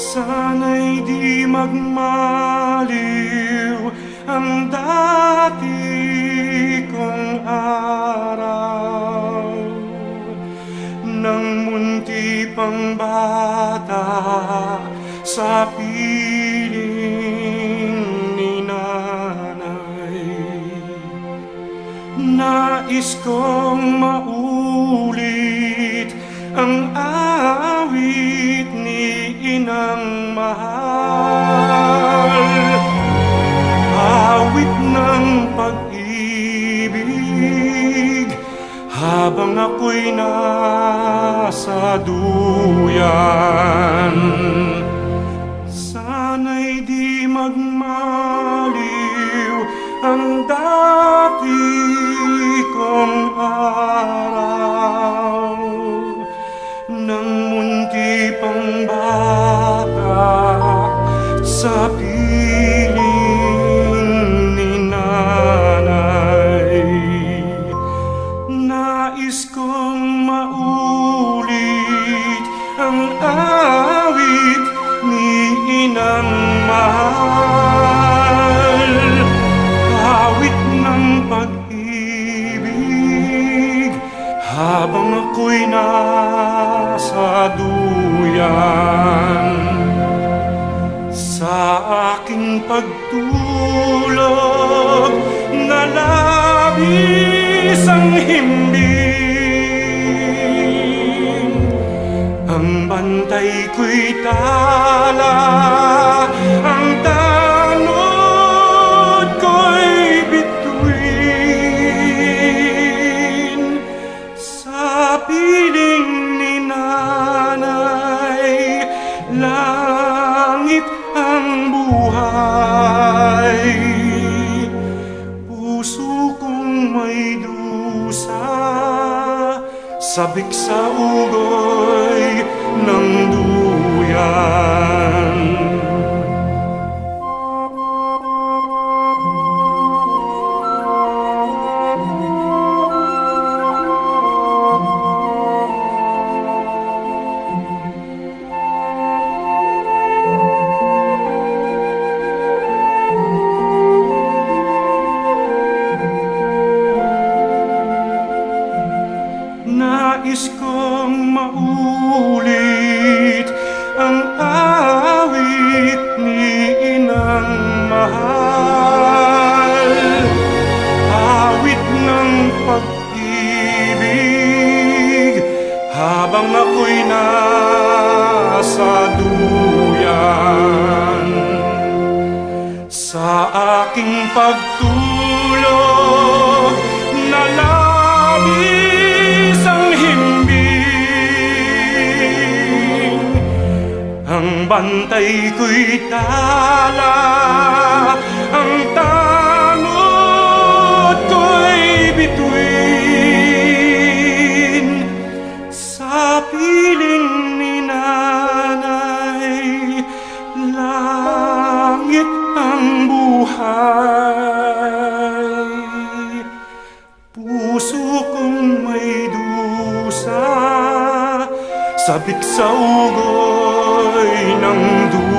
Sana'y di magmaliw ang dati kong araw. Nang munti pang bata sa piling ni nanay. Nais kong maulit ang awit inang mahal. Awit ng pag-ibig habang ako'y nasa duyan habang ako'y nasa duyan Sa aking pagtulog na labis ang himbing. Ang bantay ko'y tala dusa Sabik sa ugoy ng duyan habang ako'y nasa duyan. Sa aking pagtulog na labis ang himbing. Ang bantay ko'y tala Ang tanod buhay. Puso kong may dusa Sabik sa ugoy ng duyan